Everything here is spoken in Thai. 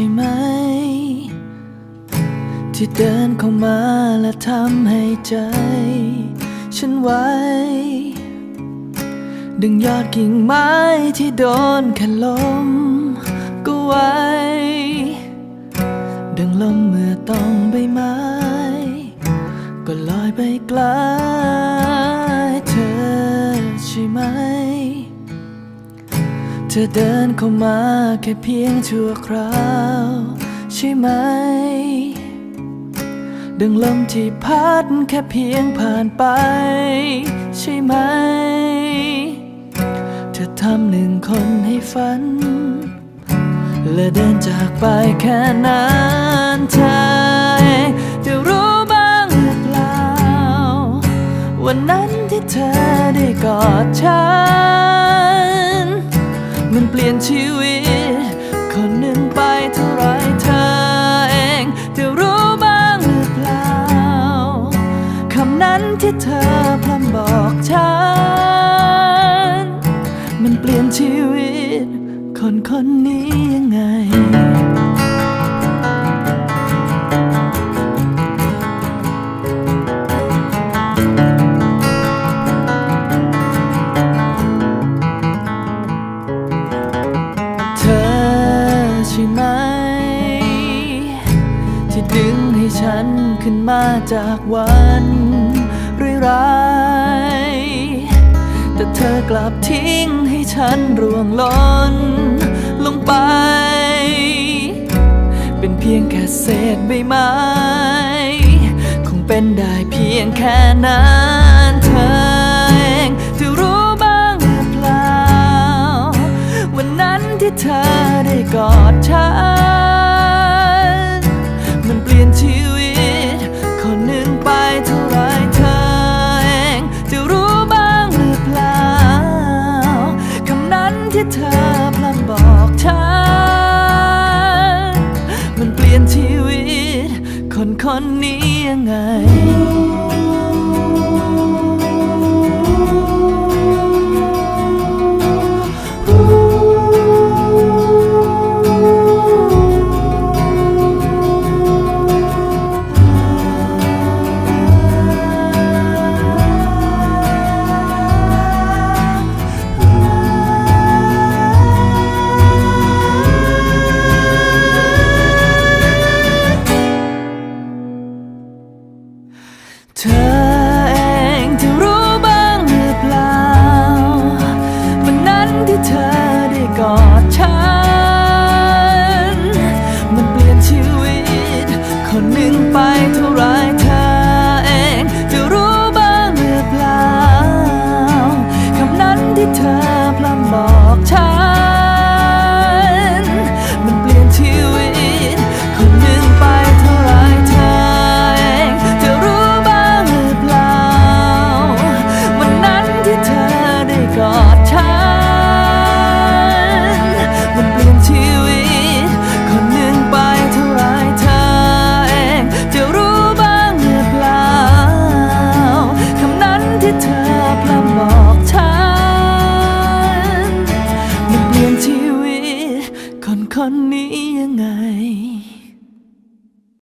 ช่ไหม ที่เดินเข้ามาและทำให้ใจ ฉันไว้ ดึงยอดกิ่งไม้ที่โดนแค่ลมก็ไว้ดังลมเมื่อต้องใบไม้ ก็ลอยไปไกลเธอใช่ไหม เธอเดินเข้ามาแค่เพียงชั่วคราวใช่ไหม ดังลมที่พัดแค่เพียงผ่านไป ใช่ไหม เธอทำหนึ่งคนให้ฝัน และเดินจากไปแค่นั้นเธอจะรู้บ้างหรือเปล่า วันนั้นที่เธอได้กอดฉัน มันเปลี่ยนชีวิต คนหนึ่งไปเท่าไรเธอเองจะรู้บ้างหรือเปล่า คำนั้นที่เธอพร่ำบอกฉัน มันเปลี่ยนชีวิต คนคนนี้ยังไง ขึ้นมาจากวันร้ายแต่เธอกลับทิ้งให้ฉันร่วงหล้นลงไป เป็นเพียงแค่เศษใบไม้ คงเป็นได้เพียงแค่นั้น นคนนี้ยังไงำนั้ คนนี้ยังไง